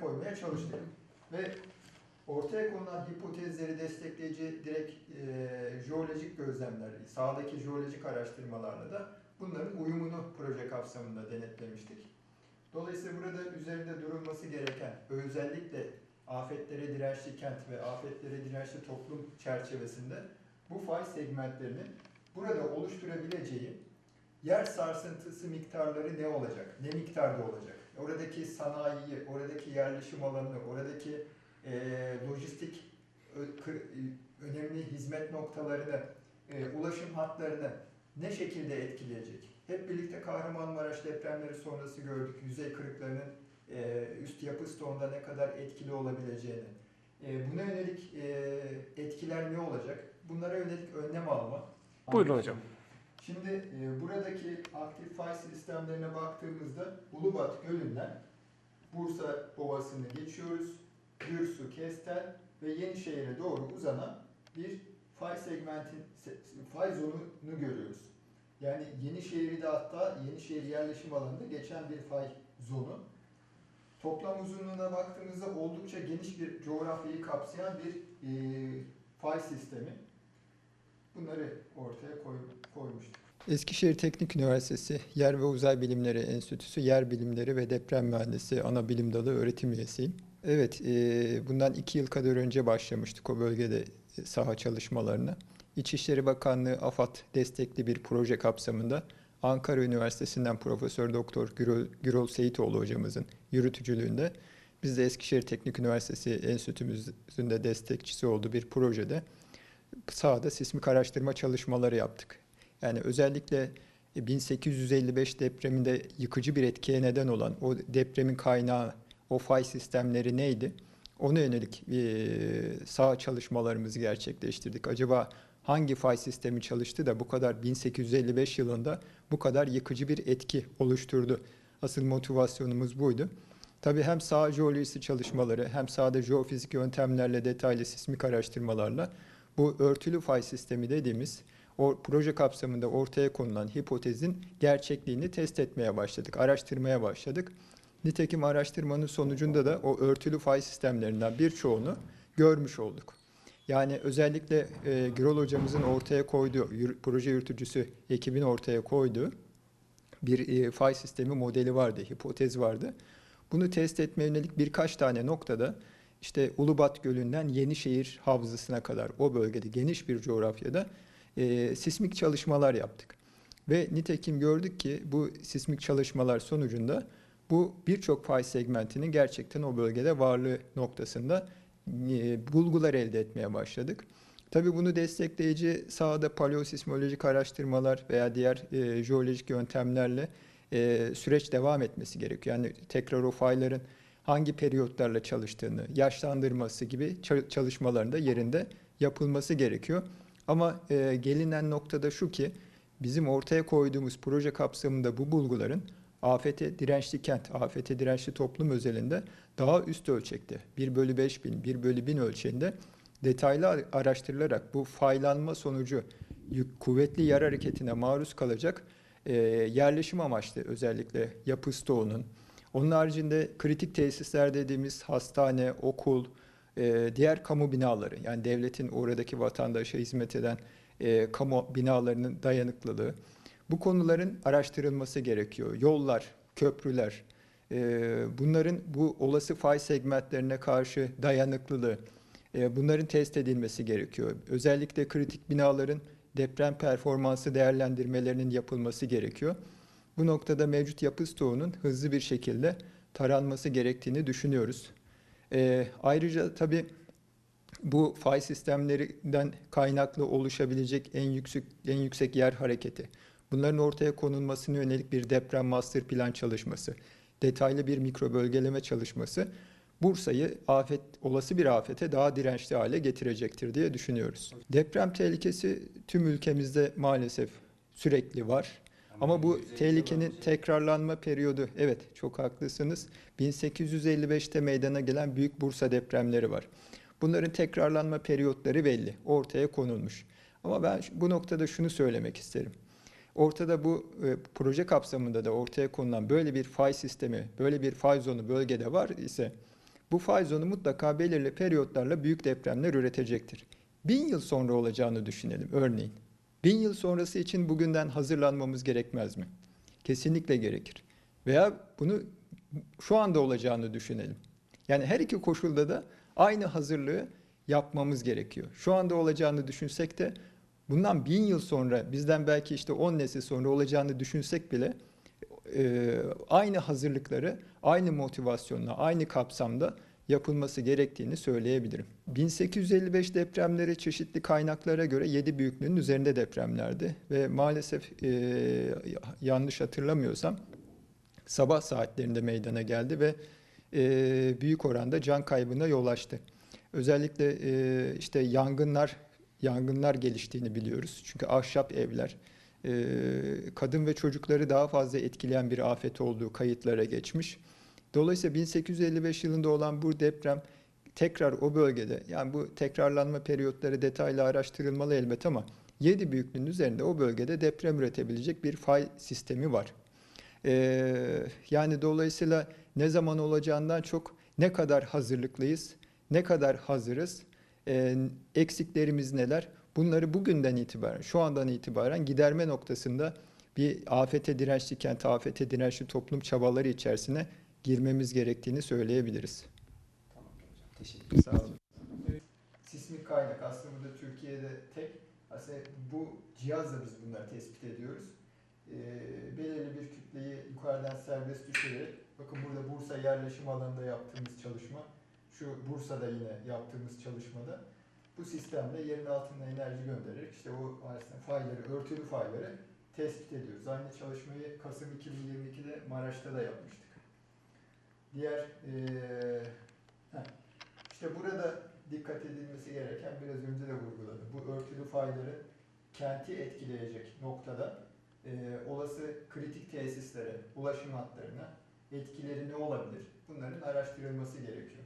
koymaya çalıştık. Ve ortaya konulan hipotezleri destekleyici direkt e, jeolojik gözlemler, sahadaki jeolojik araştırmalarla da bunların uyumunu proje kapsamında denetlemiştik. Dolayısıyla burada üzerinde durulması gereken özellikle afetlere dirençli kent ve afetlere dirençli toplum çerçevesinde bu fay segmentlerinin burada oluşturabileceği yer sarsıntısı miktarları ne olacak? Ne miktarda olacak? Oradaki sanayiyi, oradaki yerleşim alanını, oradaki e, lojistik e, önemli hizmet noktalarını, e, ulaşım hatlarını ne şekilde etkileyecek? Hep birlikte Kahramanmaraş depremleri sonrası gördük. Yüzey kırıklarının e, üst yapı stoğunda ne kadar etkili olabileceğini. E, buna yönelik e, etkiler ne olacak? Bunlara yönelik önlem alma. Buyurun hocam. Şimdi e, buradaki aktif fay sistemlerine baktığımızda Ulubat Gölü'nden Bursa Ovası'nı geçiyoruz. Gürsu, Kestel ve Yenişehir'e doğru uzanan bir fay segmentin, se- fay zonunu görüyoruz. Yani Yenişehir'i de hatta Yenişehir yerleşim alanında geçen bir fay zonu. Toplam uzunluğuna baktığımızda oldukça geniş bir coğrafyayı kapsayan bir e, fay sistemi. Bunları ortaya koy, koymuştuk. Eskişehir Teknik Üniversitesi Yer ve Uzay Bilimleri Enstitüsü Yer Bilimleri ve Deprem Mühendisi ana bilim dalı öğretim üyesiyim. Evet, e, bundan iki yıl kadar önce başlamıştık o bölgede e, saha çalışmalarına. İçişleri Bakanlığı AFAD destekli bir proje kapsamında Ankara Üniversitesi'nden Profesör Doktor Gürol, Gürol Seyitoğlu hocamızın yürütücülüğünde biz de Eskişehir Teknik Üniversitesi Enstitümüzün de destekçisi olduğu bir projede sahada sismik araştırma çalışmaları yaptık. Yani özellikle 1855 depreminde yıkıcı bir etkiye neden olan o depremin kaynağı, o fay sistemleri neydi? Ona yönelik e, saha çalışmalarımızı gerçekleştirdik. Acaba hangi fay sistemi çalıştı da bu kadar 1855 yılında bu kadar yıkıcı bir etki oluşturdu? Asıl motivasyonumuz buydu. Tabii hem saha jeolojisi çalışmaları hem sahada jeofizik yöntemlerle detaylı sismik araştırmalarla bu örtülü fay sistemi dediğimiz o proje kapsamında ortaya konulan hipotezin gerçekliğini test etmeye başladık, araştırmaya başladık. Nitekim araştırmanın sonucunda da o örtülü fay sistemlerinden birçoğunu görmüş olduk. Yani özellikle e, Gürol hocamızın ortaya koyduğu, yür- proje yürütücüsü ekibin ortaya koyduğu bir e, fay sistemi modeli vardı, hipotez vardı. Bunu test etmeye yönelik birkaç tane noktada işte Ulubat Gölü'nden Yenişehir Havzası'na kadar o bölgede geniş bir coğrafyada e, sismik çalışmalar yaptık. Ve nitekim gördük ki bu sismik çalışmalar sonucunda bu birçok fay segmentinin gerçekten o bölgede varlığı noktasında e, bulgular elde etmeye başladık. Tabii bunu destekleyici sahada paleosismolojik araştırmalar veya diğer e, jeolojik yöntemlerle e, süreç devam etmesi gerekiyor. Yani tekrar o fayların hangi periyotlarla çalıştığını, yaşlandırması gibi ça- çalışmaların da yerinde yapılması gerekiyor. Ama e, gelinen noktada şu ki bizim ortaya koyduğumuz proje kapsamında bu bulguların afete dirençli kent, afete dirençli toplum özelinde daha üst ölçekte 1 bölü 5 bin, 1 bölü 1000 ölçeğinde detaylı ar- araştırılarak bu faylanma sonucu kuvvetli yer hareketine maruz kalacak e, yerleşim amaçlı özellikle yapı stoğunun, onun haricinde kritik tesisler dediğimiz hastane, okul, e, diğer kamu binaları yani devletin oradaki vatandaşa hizmet eden e, kamu binalarının dayanıklılığı bu konuların araştırılması gerekiyor. Yollar, köprüler, e, bunların bu olası fay segmentlerine karşı dayanıklılığı, e, bunların test edilmesi gerekiyor. Özellikle kritik binaların deprem performansı değerlendirmelerinin yapılması gerekiyor. Bu noktada mevcut yapı stoğunun hızlı bir şekilde taranması gerektiğini düşünüyoruz. Ee, ayrıca tabii bu fay sistemlerinden kaynaklı oluşabilecek en yüksek en yüksek yer hareketi. Bunların ortaya konulmasına yönelik bir deprem master plan çalışması, detaylı bir mikro bölgeleme çalışması Bursa'yı afet olası bir afete daha dirençli hale getirecektir diye düşünüyoruz. Deprem tehlikesi tüm ülkemizde maalesef sürekli var. Ama bu tehlikenin tekrarlanma periyodu, evet çok haklısınız. 1855'te meydana gelen büyük Bursa depremleri var. Bunların tekrarlanma periyotları belli, ortaya konulmuş. Ama ben bu noktada şunu söylemek isterim. Ortada bu e, proje kapsamında da ortaya konulan böyle bir fay sistemi, böyle bir fay zonu bölgede var ise bu fay zonu mutlaka belirli periyotlarla büyük depremler üretecektir. Bin yıl sonra olacağını düşünelim örneğin. Bin yıl sonrası için bugünden hazırlanmamız gerekmez mi? Kesinlikle gerekir. Veya bunu şu anda olacağını düşünelim. Yani her iki koşulda da aynı hazırlığı yapmamız gerekiyor. Şu anda olacağını düşünsek de bundan bin yıl sonra bizden belki işte on nesil sonra olacağını düşünsek bile e, aynı hazırlıkları aynı motivasyonla aynı kapsamda yapılması gerektiğini söyleyebilirim. 1855 depremleri çeşitli kaynaklara göre 7 büyüklüğünün üzerinde depremlerdi ve maalesef e, yanlış hatırlamıyorsam sabah saatlerinde meydana geldi ve e, büyük oranda can kaybına yol açtı. Özellikle e, işte yangınlar yangınlar geliştiğini biliyoruz. Çünkü ahşap evler e, kadın ve çocukları daha fazla etkileyen bir afet olduğu kayıtlara geçmiş. Dolayısıyla 1855 yılında olan bu deprem tekrar o bölgede yani bu tekrarlanma periyotları detaylı araştırılmalı elbet ama 7 büyüklüğün üzerinde o bölgede deprem üretebilecek bir fay sistemi var. Ee, yani dolayısıyla ne zaman olacağından çok ne kadar hazırlıklıyız, ne kadar hazırız, e, eksiklerimiz neler bunları bugünden itibaren, şu andan itibaren giderme noktasında bir afete dirençli kent, afete dirençli toplum çabaları içerisine girmemiz gerektiğini söyleyebiliriz. Tamam hocam. Teşekkür Sağ olun. Sismik kaynak aslında burada Türkiye'de tek. Aslında bu cihazla biz bunları tespit ediyoruz. Ee, belirli bir kütleyi yukarıdan serbest düşürerek, bakın burada Bursa yerleşim alanında yaptığımız çalışma, şu Bursa'da yine yaptığımız çalışmada bu sistemle yerin altına enerji göndererek işte o aslında fayları, örtülü fayları tespit ediyoruz. Aynı çalışmayı Kasım 2022'de Maraş'ta da yapmıştık. Diğer heh, işte burada dikkat edilmesi gereken biraz önce de vurguladım. Bu örtülü fayları kenti etkileyecek noktada eee, olası kritik tesislere, ulaşım hatlarına etkileri ne olabilir? Bunların araştırılması gerekiyor.